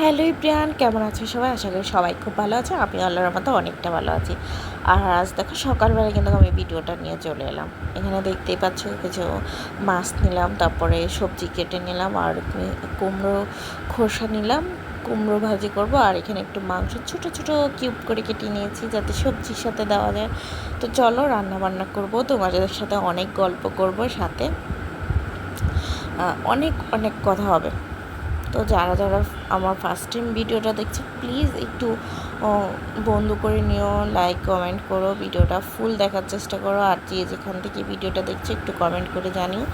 Hello Priyan কেমন আছো সবাই? আশা করি সবাই খুব ভালো আছে। আমি আল্লাহর মতো অনেকটা ভালো আছি। আর আজ দেখো, সকালবেলা কিন্তু আমি ভিডিওটা নিয়ে চলে এলাম। এখানে দেখতেই পাচ্ছ, কিছু মাছ নিলাম, তারপরে সবজি কেটে নিলাম, আর কুমড়ো খোসা নিলাম, কুমড়ো ভাজি করব, আর এখানে একটু মাংস, ছোট ছোট কিউব করে কেটে নিয়েছি, যাতে সবজির সাথে দেওয়া যায়। তো চলো রান্না বান্না করব, তোমাদের সাথে অনেক গল্প করব সাথে। অনেক অনেক কথা হবে। তো যারা যারা আমার ফার্স্ট টাইম ভিডিওটা দেখছে প্লিজ একটু বন্ধ করে নিও লাইক কমেন্ট করো, ভিডিওটা ফুল দেখার চেষ্টা করো, আর যে যেখান থেকে ভিডিওটা দেখছ একটু কমেন্ট করে জানিও।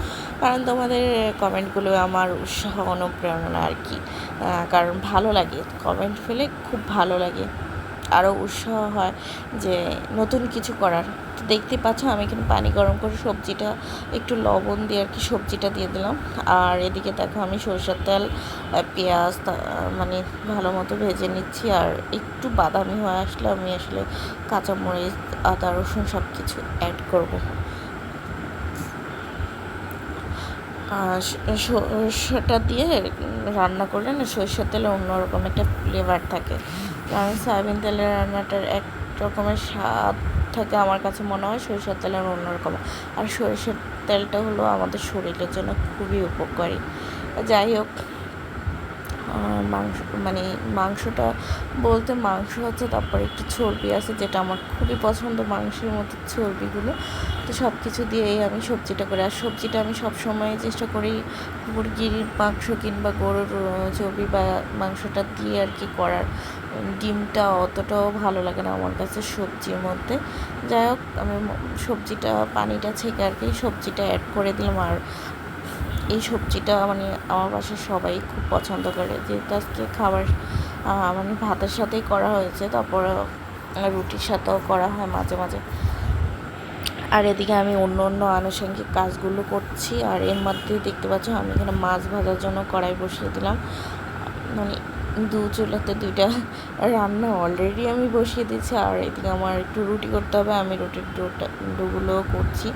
কারণ তোমাদের কমেন্টগুলো আমার উৎসাহ, অনুপ্রেরণা আর কি। কারণ ভালো লাগে কমেন্ট ফেলে খুব ভালো লাগে। আরও উৎসাহ হয় যে নতুন কিছু করার। তো দেখতে পাচ্ছ আমি এখানে পানি গরম করে সবজিটা, একটু লবণ দিয়ে আর কি সবজিটা দিয়ে দিলাম। আর এদিকে দেখো আমি সরষের তেল পেঁয়াজ মানে ভালো মতো ভেজে নিচ্ছি। আর একটু বাদামি হয়ে আসলে আমি আসলে কাঁচামরিচ, আদা, রসুন সব কিছু অ্যাড করব সরষেটা দিয়ে রান্না করলে না সরষের তেলে অন্যরকম একটা ফ্লেভার থাকে। কারণ সয়াবিন তেলের রান্নাটার এক রকমের স্বাদ থাকে আমার কাছে মনে হয়, সরিষার তেলের অন্যরকম আর সরিষার তেলটা হলো আমাদের শরীরের জন্য খুবই উপকারী। যাই হোক মাংস মানে মাংসটা বলতে মাংস হচ্ছে তারপরে একটু চর্বি আছে, যেটা আমার খুবই পছন্দ মাংসের মতো চর্বিগুলো। তো সব কিছু দিয়েই আমি সবজিটা করি। আর সবজিটা আমি সব সময় চেষ্টা করি মুরগির মাংস কিংবা গরুর চর্বি বা মাংসটা দিয়ে আর কি করার। ডিমটা অতটাও ভালো লাগে না আমার কাছে সবজির মধ্যে। যাই হোক, আমি সবজিটা, পানিটা ছেঁকে আর কি সবজিটা অ্যাড করে দিলাম। আর এই সবজিটা মানে আমার বাসায় সবাই খুব পছন্দ করে। যেহেতু আজকে খাবার মানে ভাতের সাথেই করা হয়েছে, তারপরে রুটির সাথেও করা হয় মাঝে মাঝে। আর এদিকে আমি অন্য অন্য আনুষঙ্গিক কাজগুলো করছি। আর এর মধ্যেই দেখতে পাচ্ছ, আমি এখানে মাছ ভাজার জন্য কড়াই বসিয়ে দিলাম। মানে দু চুলাতে দুইটা রান্না অলরেডি আমি বসিয়ে দিয়েছি, আর এদিকে আমার একটু রুটি করতে হবে, আমি রুটির ডোটা ডোগুলোও করছি।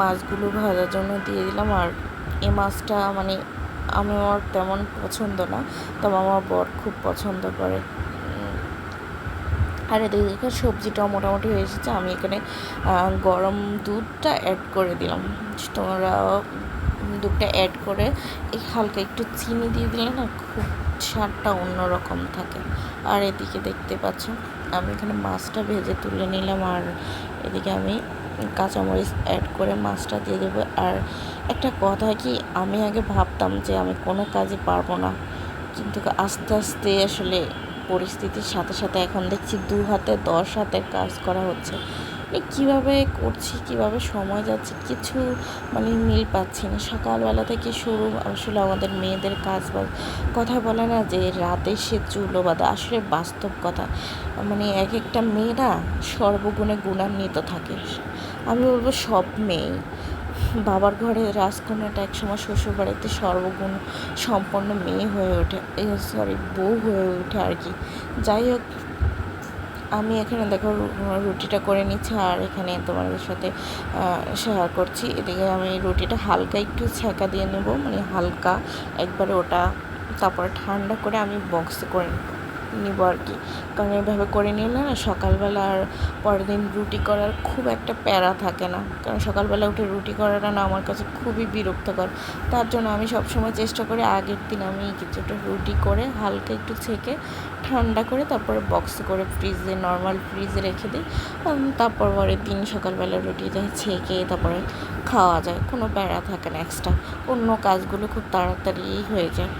মাছগুলো ভাজার জন্য দিয়ে দিলাম, আর এই মাছটা মানে আমি আমার তেমন পছন্দ না, তবে আমার বর খুব পছন্দ করে। আর এদিকে সবজিটাও মোটামুটি হয়ে এসেছে, আমি এখানে গরম দুধটা অ্যাড করে দিলাম। তোমরা দুধটা অ্যাড করে এই হালকা একটু চিনি দিয়ে দিলে না খুব স্বাদটা অন্যরকম থাকে। আর এদিকে দেখতে পাচ্ছ, আমি এখানে মাছটা ভেজে তুলে নিলাম আর এদিকে আমি কাঁচামরিচ অ্যাড করে মাছটা দিয়ে দেবো। আর একটা কথা কি, আমি আগে ভাবতাম যে আমি কোনো কাজে পারব না। কিন্তু আস্তে আস্তে আসলে পরিস্থিতির সাথে সাথে এখন দেখছি দু হাতে দশ হাতের কাজ করা হচ্ছে। কীভাবে করছি, কীভাবে সময় যাচ্ছে, কিছু মানে মিল পাচ্ছি না। সকালবেলা থেকে শুরু আসলে আমাদের মেয়েদের কাজ বাজ কথা বলে না যে রাতে সে চুলো বাঁধা, আসলে বাস্তব কথা। মানে এক একটা মেয়ে না সর্বগুণে গুণান্বিত থাকে। আমি বলব সব মেয়ে বাবার ঘরে রাজকন্যাটা একসময় শ্বশুর বাড়িতে সর্বগুণ সম্পন্ন মেয়ে হয়ে ওঠে সরি বউ হয়ে ওঠে আর কি। যাই হোক আমি এখানে দেখো রুটিটা করে নিচ্ছি আর এখানে তোমাদের সাথে শেয়ার করছি। এদিকে আমি রুটিটা হালকা একটু ছেঁকা দিয়ে নেব মানে হালকা একবারে ওটা, তারপরে ঠান্ডা করে আমি বক্সে করে নেব। নিব আর কি। কারণ এভাবে করে নিলে না, সকালবেলা আর পরের দিন রুটি করার খুব একটা প্যারা থাকে না। কারণ সকালবেলা উঠে রুটি করাটা না আমার কাছে খুবই বিরক্তকর। তার জন্য আমি সবসময় চেষ্টা করি আগের দিন আমি কিছুটা রুটি করে হালকা একটু ছেঁকে ঠান্ডা করে তারপরে বক্সে করে ফ্রিজে নর্মাল ফ্রিজে রেখে দিই। তারপর পরের দিন সকালবেলা রুটিটা ছেঁকে তারপরে খাওয়া যায়। কোনো প্যারা থাকে না এক্সট্রা অন্য কাজগুলো খুব তাড়াতাড়ি হয়ে যায়।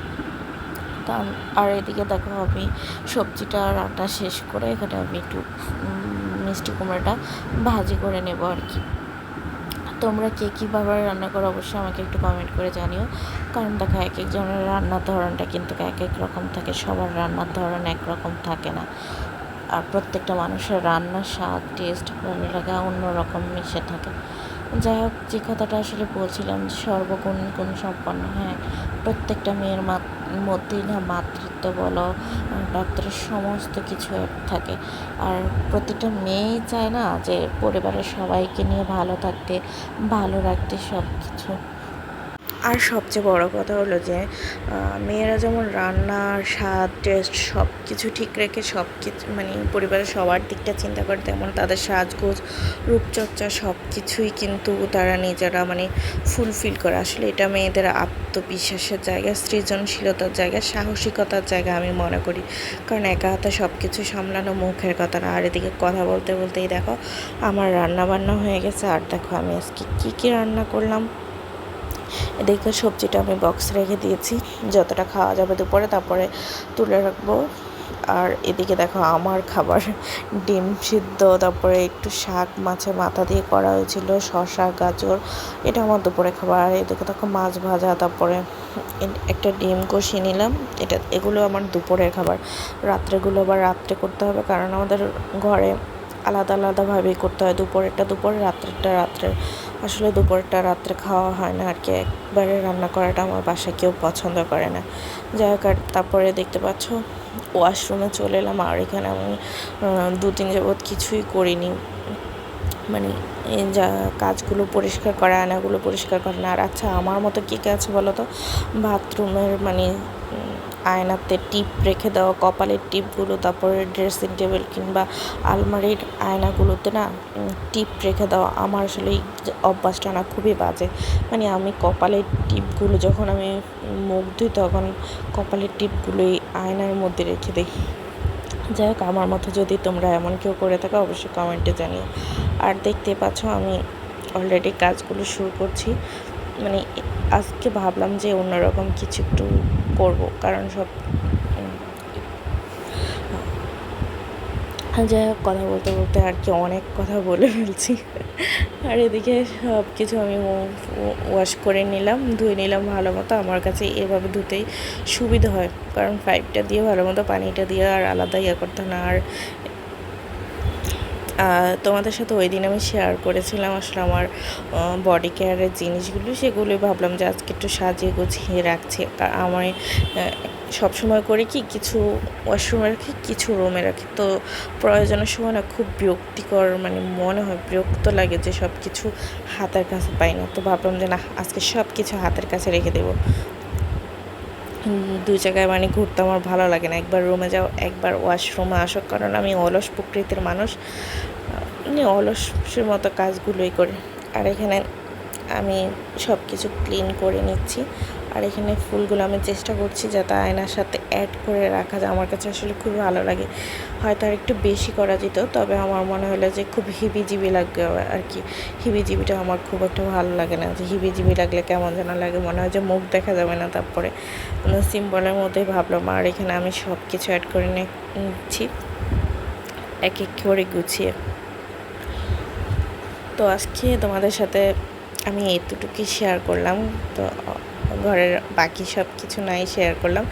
আর এদিকে দেখো আমি সবজিটা রান্না শেষ করে এখানে আমি একটু মিষ্টি কুমড়োটা ভাজি করে নেব আর কি। তোমরা কে কীভাবে রান্না করো অবশ্যই আমাকে একটু কমেন্ট করে জানিও। কারণ দেখো এক একজনের রান্নার ধরনটা কিন্তু এক এক রকম থাকে, সবার রান্নার ধরন একরকম থাকে না। আর প্রত্যেকটা মানুষের রান্নার স্বাদ টেস্ট ভালো লাগা অন্যরকম মিশে থাকে। যাই হোক, যে কথাটা আসলে বলছিলাম, সর্বগুণ কোন সম্পন্ন হ্যাঁ। প্রত্যেকটা মেয়ের মধ্যেই না মাতৃত্ব বলো ডাক্তারের সমস্ত কিছু থাকে। আর প্রতিটা মেয়েই চায় না যে পরিবারের সবাইকে নিয়ে ভালো থাকতে, ভালো রাখতে সব কিছু আর সবচেয়ে বড় কথা হলো যে মেয়েরা যেমন রান্নার স্বাদ টেস্ট সব কিছু ঠিক রেখে সব কিছু মানে পরিবারের সবার দিকটা চিন্তা করে তেমন তাদের সাজগোজ, রূপচর্চা সব কিছুই কিন্তু তারা নিজেরা মানে ফুলফিল করে। আসলে এটা মেয়েদের আত্মবিশ্বাসের জায়গা, সৃজনশীলতার জায়গা, সাহসিকতার জায়গা আমি মনে করি। কারণ একা হাতে সব কিছু সামলানো মুখের কথা না। আর এদিকে কথা বলতে বলতেই দেখো, আমার রান্না বান্না হয়ে গেছে। আর দেখো আমি আজকে কী কী রান্না করলাম। এদিকে সবজিটা আমি বক্স রেখে দিয়েছি। যতটা খাওয়া যাবে দুপুরে তারপরে তুলে রাখব। আর এদিকে দেখো আমার খাবার ডিম সিদ্ধ, তারপরে একটু শাক মাছের মাথা দিয়ে করা হয়েছিল শশা গাজর। এটা আমার দুপুরে খাবার। আর এদিকে দেখো মাছ ভাজা, তারপরে একটা ডিম কষিয়ে নিলাম। এটা, এগুলো আমার দুপুরের খাবার। রাত্রেগুলো আবার রাত্রে করতে হবে, কারণ আমাদের ঘরে আলাদা আলাদাভাবেই করতে হয়। দুপুরেরটা দুপুরে, রাত্রেরটা রাত্রে। আসলে দুপুরটা রাত্রে খাওয়া হয় না আর কি একবারে রান্না করাটা আমার বাসায় কেউ পছন্দ করে না। যাই হোক, আর তারপরে দেখতে পাচ্ছ, ওয়াশরুমে চলে এলাম। আর এখানে আমি দু দিন যাবৎ কিছুই করিনি। মানে যা কাজগুলো পরিষ্কার করা, আয়নাগুলো পরিষ্কার করা না। আর আচ্ছা আমার মতো কী কাজ বলো তো? বাথরুমের মানে আয়নাতে টিপ রেখে দেওয়া কপালের টিপগুলো, তারপরে ড্রেসিং টেবিল কিংবা আলমারির আয়নাগুলোতে না টিপ রেখে দেওয়া আমার আসলে এই অভ্যাসটা না খুবই বাজে। মানে আমি কপালের টিপগুলো যখন আমি মুখ ধুই তখন কপালের টিপগুলো এই আয়নার মধ্যে রেখে দিই। যাই হোক, আমার মতো যদি তোমরা এমন কেউ করে থাকো, অবশ্যই কমেন্টে জানিও। আর দেখতে পাচ্ছ আমি অলরেডি কাজগুলো শুরু করছি। মানে আজকে ভাবলাম যে অন্যরকম কিছু একটু করব, কারণ সব যাই হোক, কথা বলতে বলতে আর কি অনেক কথা বলে ফেলছি। আর এদিকে সব কিছু আমি ওয়াশ করে নিলাম, ধুয়ে নিলাম ভালো মতো। আমার কাছে এভাবে ধুতেই সুবিধা হয়, কারণ পাইপটা দিয়ে ভালো মতো পানিটা দিয়ে আর আলাদা ইয়ে করতে না। আর তোমাদের সাথে ওই দিন আমি শেয়ার করেছিলাম আসলে আমার বডি কেয়ারের জিনিসগুলো সেগুলো ভাবলাম যে আজকে একটু সাজিয়ে গুছিয়ে রাখছি। আমার সবসময় করে কি কিছু ওয়াশরুমে রাখি, কিছু রুমে রাখি। তো প্রয়োজনের সময় না খুব বিরক্তিকর মানে মনে হয় বিরক্ত লাগে যে সব কিছু হাতের কাছে পাই না। তো ভাবলাম যে না, আজকে সব কিছু হাতের কাছে রেখে দেবো। দুই জায়গায় মানে ঘুরতে আমার ভালো লাগে না। একবার রুমে যাও, একবার ওয়াশরুমে আসো, কারণ আমি অলস প্রকৃতির মানুষ। মানে অলসের মতো কাজগুলোই করি। আর এখানে আমি সব কিছু ক্লিন করে নিচ্ছি। আর এখানে ফুলগুলো আমি চেষ্টা করছি যাতে আয়নার সাথে অ্যাড করে রাখা যায়। আমার কাছে আসলে খুব ভালো লাগে। হয়তো আর একটু বেশি করা যেত, তবে আমার মনে হলো যে খুব হিবিজিবি লাগবে আর কি। হিবিজিবিটা আমার খুব একটা ভালো লাগে না। যে হিবিজিবি লাগলে কেমন যেন লাগে। মনে হয় যে মুখ দেখা যাবে না তারপরে। সিম্বলের মধ্যেই ভাবলাম। আর এখানে আমি সব কিছু অ্যাড করে নিচ্ছি। এক এক করে গুছিয়ে। তো আজকে তোমাদের সাথে আমি এতটুকুই শেয়ার করলাম। তো, ঘরের বাকি সব কিছু নাই শেয়ার করলাম।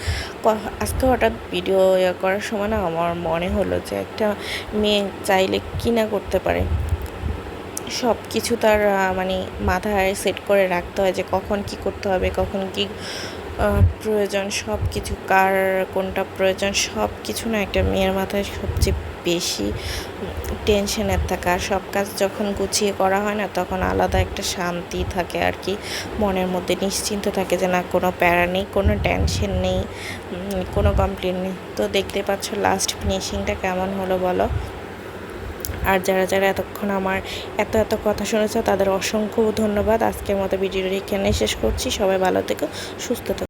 আজকে হঠাৎ ভিডিও ইয়ে করার সময় না আমার মনে হলো যে একটা মেয়ে চাইলে কি না করতে পারে। সব কিছু তার মানে মাথায় সেট করে রাখতে হয় যে কখন কি করতে হবে, কখন কি প্রয়োজন সব কিছু কার কোনটা প্রয়োজন সব কিছু না একটা মেয়ের মাথায় সবচেয়ে বেশি টেনশনের থাকে। সব কাজ যখন গুছিয়ে করা হয় না, তখন আলাদা একটা শান্তি থাকে আর কি। মনের মধ্যে নিশ্চিন্ত থাকে যে না, কোনো প্যারা নেই, কোনো টেনশন নেই কোনো কমপ্লেন নেই। তো দেখতে পাচ্ছ লাস্ট ফিনিশিংটা কেমন হলো বলো? আর যারা যারা এতক্ষণ আমার এত এত কথা শুনেছে, তাদের অসংখ্য ধন্যবাদ। আজকের মতো ভিডিওটি এখানে শেষ করছি। সবাই ভালো থেকো, সুস্থ থেকো।